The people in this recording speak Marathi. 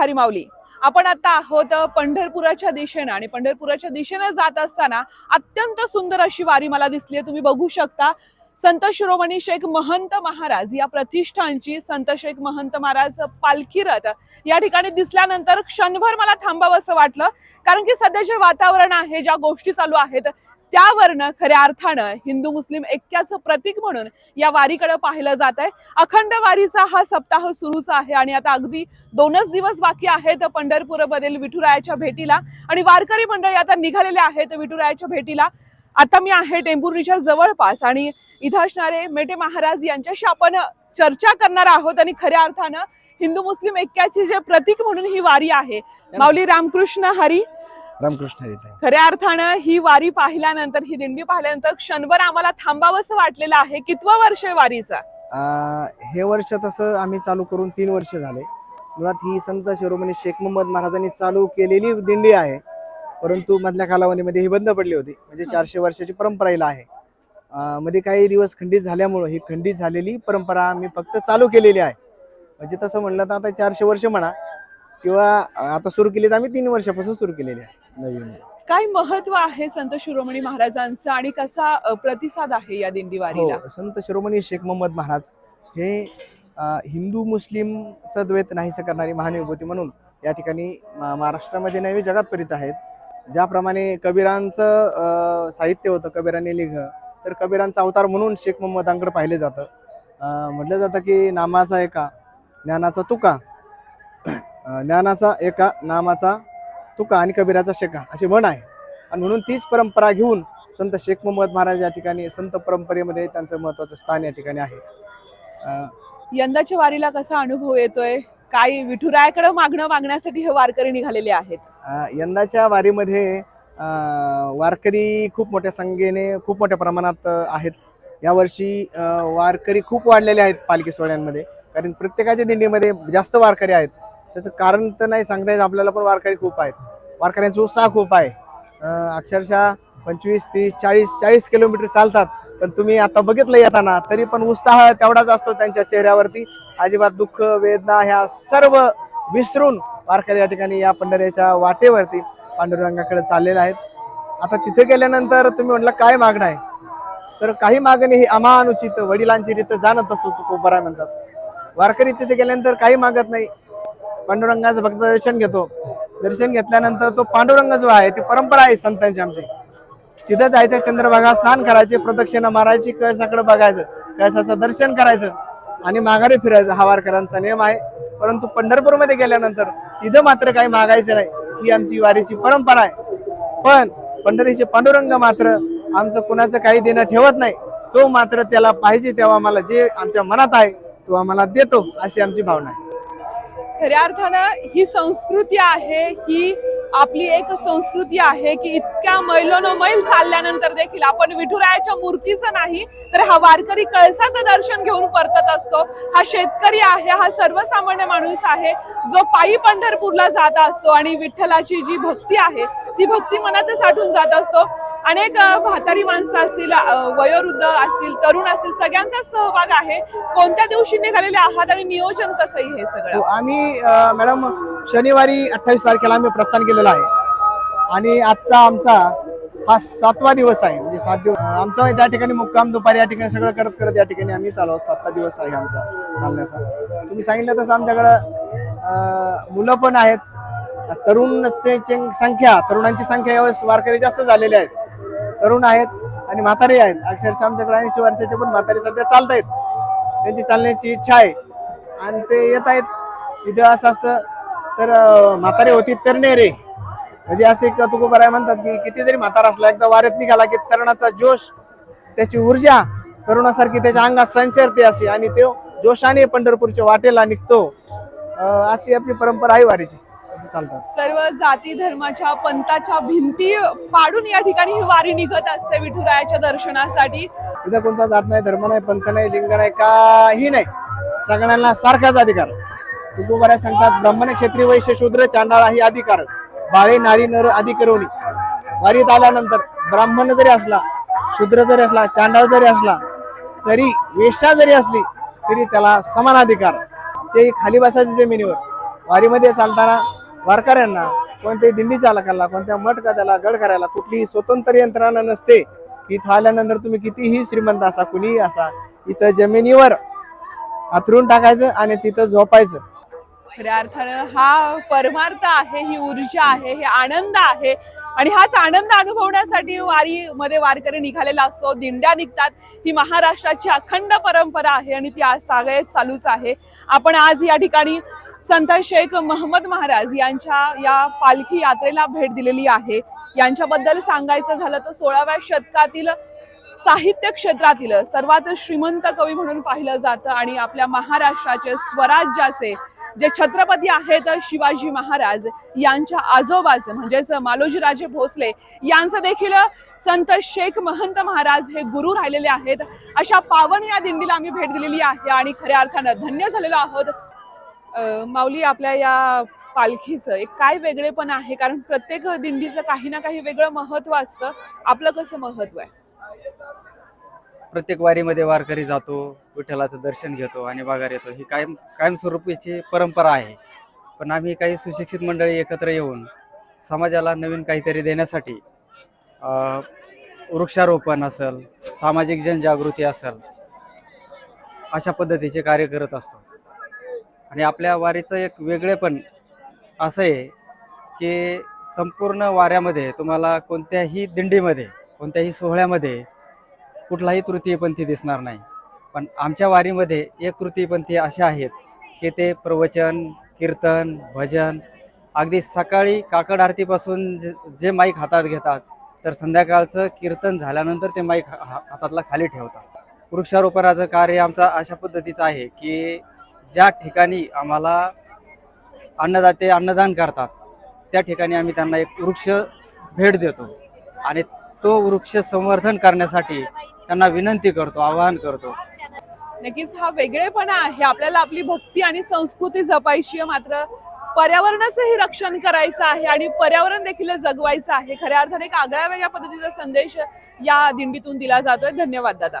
हरी माऊली. आपण आता आहोत पंढरपुराच्या दिशेनं आणि पंढरपुराच्या दिशेनं जात असताना अत्यंत सुंदर अशी वारी मला दिसली आहे. तुम्ही बघू शकता संत शिरोमणी शेख महंत महाराज या प्रतिष्ठानची संत शेख महंत महाराज पालखी रथ या ठिकाणी दिसल्यानंतर क्षणभर मला थांबावं असं वाटलं. कारण की सध्या जे वातावरण आहे ज्या गोष्टी चालू आहेत त्यावरनं खऱ्या अर्थानं हिंदू मुस्लिम ऐक्याचं प्रतीक म्हणून या वारीकडे पाहिलं जात आहे. अखंड वारीचा हा सप्ताह सुरूच आहे आणि आता अगदी दोनच दिवस बाकी आहेत पंढरपूरमधील विठुरायाच्या भेटीला आणि वारकरी मंडळी आता निघालेले आहेत विठुरायाच्या भेटीला. आता मी आहे टेंभुर्णीच्या जवळपास आणि इथं असणारे मेटे महाराज यांच्याशी आपण चर्चा करणार आहोत आणि खऱ्या अर्थानं हिंदू मुस्लिम ऐक्याचे जे प्रतीक म्हणून ही वारी आहे. माऊली रामकृष्ण हरी रामकृष्ण हरी ताई. खऱ्या अर्थानं ही वारी पाहिल्यानंतर ही दिंडी पाहिल्यानंतर क्षणभर आम्हाला थांबावंसं वाटलेलं आहे. कितवं वर्ष आहे वारीचं? आ, हे वर्ष तसं आम्ही चालू करून तीन वर्ष झाले. मुळात ही संत शिरोमणी शेख मोहम्मद महाराजांनी चालू केलेली दिंडी आहे. परंतु मधल्या कालावधीमध्ये ही बंद पडली होती. म्हणजे चारशे वर्षाची परंपरा हिला आहे. आ, मध्ये काही दिवस खंडित झाल्यामुळं ही खंडित झालेली परंपरा आम्ही फक्त चालू केलेली आहे. म्हणजे तसं म्हणलं तर आता चारशे वर्ष म्हणा. किंवा आता सुरू केली तर आम्ही तीन वर्षापासून सुरू केलेली आहे नवीन. काय महत्त्व आहे संत शिरोमणी महाराजांचं आणि कसा अ, प्रतिसाद आहे या दिंडी वारीला हो संत शिरोमणी शेख मोहम्मद महाराज हे अ, हिंदू मुस्लिमचं द्वैत नाहीसं करणारी महानुभूती म्हणून या ठिकाणी मा- महाराष्ट्रामध्ये नव्हे जगात परित आहेत. ज्याप्रमाणे कबीरांचं अ, साहित्य होतं कबीराने लिह तर कबीरांचा अवतार म्हणून शेख मोहम्मदांकडे पाहिलं जातं. अ, म्हटलं जातं की नामाचा एका ज्ञानाचा तुका. ज्ञानाचा एका नामाचा तुका आणि कबीराचा शेका अशी म्हण आहे. आणि म्हणून तीच परंपरा घेऊन संत शेख मोहम्मद महाराज या ठिकाणी संत परंपरेमध्ये त्यांचं महत्वाचं स्थान या ठिकाणी आहे. यंदाच्या वारीला कसा अनुभव येतोय? काय विठुरायाकडे मागणं मागण्यासाठी हे वारकरी निघालेले आहेत. यंदाच्या वारीमध्ये वारकरी खूप मोठ्या संख्येने खूप मोठ्या प्रमाणात आहेत. यावर्षी वारकरी खूप वाढलेले आहेत पालखी सोहळ्यांमध्ये. कारण प्रत्येकाच्या दिंडीमध्ये जास्त वारकरी आहेत. त्याचं कारण तर नाही सांगता येत आपल्याला पण वारकरी खूप आहेत. वारकऱ्यांचा उत्साह खूप आहे. अक्षरशः पंचवीस तीस चाळीस चाळीस किलोमीटर चालतात पण तुम्ही आता बघितलं येताना तरी पण उत्साह तेवढाच असतो त्यांच्या चेहऱ्यावरती. अजिबात दुःख वेदना ह्या सर्व विसरून वारकरी या ठिकाणी या पंढरीच्या वाटेवरती पांडुरंगाकडे चाललेले आहेत. आता तिथे गेल्यानंतर तुम्ही म्हटलं काय मागणं आहे? तर काही मागणी ही अमानुचित वडिलांची रीत जाणत असतो तू बरा म्हणतात. वारकरी तिथे गेल्यानंतर काही मागत नाही. पांडुरंगाचं फक्त दर्शन घेतो. दर्शन घेतल्यानंतर तो पांडुरंग जो आहे ती परंपरा आहे संतांची आमची. तिथं जायचं चंद्रभागा स्नान करायचे प्रदक्षिणा मारायची कळसाकडे बघायचं. कळसाचं दर्शन करायचं आणि माघारी फिरायचं. हा वारकऱ्यांचा नियम आहे. परंतु पंढरपूरमध्ये गेल्यानंतर तिथं मात्र काही मागायचं नाही. ही आमची वारीची परंपरा आहे. पण पंढरीचे पांडुरंग मात्र आमचं कुणाचं काही देणं ठेवत नाही. तो मात्र त्याला पाहिजे तेव्हा आम्हाला जे आमच्या मनात आहे तो आम्हाला देतो अशी आमची भावना आहे. खऱ्या अर्थानं ही संस्कृती आहे ही आपली एक संस्कृती आहे की इतक्या मैलोनमैल चालल्यानंतर देखील आपण विठुरायाच्या मूर्तीचं नाही तर हा वारकरी कळसाचं दर्शन घेऊन परतत असतो. हा शेतकरी आहे हा सर्वसामान्य माणूस आहे जो पायी पंढरपूरला जात असतो आणि विठ्ठलाची जी भक्ती आहे ती भक्ती मनात साठून जात असतो. अनेक म्हातारी माणसं असतील वयोवृद्ध असतील तरुण असतील सगळ्यांचा सहभाग आहे. कोणत्या दिवशी निघालेले आहात आणि नियोजन कसंही हे सगळं? हो, आम्ही मॅडम शनिवारी अठ्ठावीस तारखेला आम्ही प्रस्थान केलेलं आहे. आणि आजचा आमचा हा सातवा दिवस आहे. म्हणजे सात दिवस आमचा त्या ठिकाणी मुक्काम दुपारी या ठिकाणी सगळं करत करत या ठिकाणी आम्ही चालू आहोत सातवा दिवस आहे आमचा चालण्याचा. तुम्ही सांगितलं तसं आमच्याकडं मुलं पण आहेत. तरुण संख्या तरुणांची संख्या यावेळेस वारकरी जास्त झालेले आहेत. तरुण आहेत आणि म्हातारे आहेत. अक्षरशः आमच्याकडे ऐंशी वर्षाचे पण म्हातारे सध्या चालत आहेत. त्यांची चालण्याची इच्छा आहे. आणि ते येत आहेत. इथं असं असतं. तर म्हातारे होती तर ने रे. म्हणजे असे एक म्हणतात की किती जरी म्हातारा असला एकदा वाऱ्यात निघाला की तरुणाचा जोश त्याची ऊर्जा तरुणासारखी त्याच्या अंगात संचरते अशी. आणि तो जोशाने पंढरपूरच्या वाटेला निघतो. अशी आपली परंपरा आहे वारीची. चालतात. सर्व जाती धर्माच्या पंथाच्या भिंती पाडून या ठिकाणी ही वारी निघत असते विठुरायाच्या दर्शनासाठी. इथं कोणता जात नाही धर्म नाही पंथ नाही लिंग नाही काही नाही. सगळ्यांना सारखाच अधिकार. तुकोबाराय सांगतात ब्राह्मण क्षेत्रीय वैश्य शूद्र चांडाळा ही अधिकार. बाळे नारी नर आदी वारीत आल्यानंतर ब्राह्मण जरी असला शूद्र जरी असला चांडाळ जरी असला तरी वेश्या जरी असली तरी त्याला समान अधिकार. ते खाली बसायची जमिनीवर. वारीमध्ये चालताना वारकऱ्यांना कोणत्याही दिंडी चालकाला कोणत्या मठ त्याला गड करायला कुठलीही स्वतंत्र यंत्रणा नसते. इथं आल्यानंतर तुम्ही कितीही श्रीमंत असा कुणीही असा इथं जमिनीवर आथरून टाकायचं आणि तिथं झोपायचं. खऱ्या अर्थानं हा परमार्थ आहे ही ऊर्जा आहे हे आनंद आहे. आणि हाच आनंद अनुभवण्यासाठी वारी मध्ये वारकरी निघालेला असतो दिंड्या निघतात. ही महाराष्ट्राची अखंड परंपरा आहे आणि ती आज सगळ्यात चालूच आहे. आपण आज या ठिकाणी संत शेख महमद महाराज यांच्या या पालखी यात्रेला भेट दिलेली आहे. यांच्याबद्दल सांगायचं झालं तर सोळाव्या शतकातील साहित्य क्षेत्रातील सर्वात श्रीमंत कवी म्हणून पाहिलं जातं आणि आपल्या महाराष्ट्राचे स्वराज्याचे जे छत्रपती आहेत शिवाजी महाराज यांच्या आजोबाच म्हणजेच मालोजीराजे भोसले यांचं देखील संत शेख महंत महाराज हे गुरु राहिलेले आहेत. अशा पावन या दिंडीला आम्ही भेट दिलेली आहे आणि खऱ्या अर्थानं धन्य झालेलो आहोत. माऊली आपल्या या पालखीचं एक काय वेगळेपण आहे कारण प्रत्येक दिंडीचं काही ना काही वेगळं महत्त्व असतं. आपलं कसं महत्त्व आहे? प्रत्येक वारीमध्ये वारकरी जातो विठ्ठलाचं दर्शन घेतो आणि माघार येतो. ही कायम कायमस्वरूपीची परंपरा आहे. पण आम्ही काही सुशिक्षित मंडळी एकत्र येऊन समाजाला नवीन काहीतरी देण्यासाठी वृक्षारोपण असेल सामाजिक जनजागृती असेल अशा पद्धतीचे कार्य करत असतो. आणि आपल्या वारीचं एक वेगळेपण असं आहे की संपूर्ण वाऱ्यामध्ये तुम्हाला कोणत्याही दिंडीमध्ये कोणत्याही सोहळ्यामध्ये कुठलाही तृतीयपंथी दिसणार नाही. पण आमच्या वारीमध्ये एक तृतीयपंथी असे आहेत की ते प्रवचन कीर्तन भजन अगदी सकाळी काकड आरतीपासून जे जे माईक हातात घेतात तर संध्याकाळचं कीर्तन झाल्यानंतर ते माईक हा- हा- हातातला खाली ठेवतात. वृक्षारोपणाचं कार्य आमचं अशा पद्धतीचं आहे की ज्या ठिकाणी आम्हाला अन्नदाते अन्नदान करतात त्या ठिकाणी आम्ही त्यांना एक वृक्ष भेट देतो आणि तो वृक्ष संवर्धन करण्यासाठी त्यांना विनंती करतो आवाहन करतो. नक्कीच हा वेगळेपणा आहे. आपल्याला आपली भक्ती आणि संस्कृती जपायची आहे. मात्र पर्यावरणाचंही रक्षण करायचं आहे आणि पर्यावरण देखील जगवायचं आहे. खऱ्या अर्थाने एक आगळ्या वेगळ्या पद्धतीचा संदेश या दिंडीतून दिला जातोय. धन्यवाद दादा.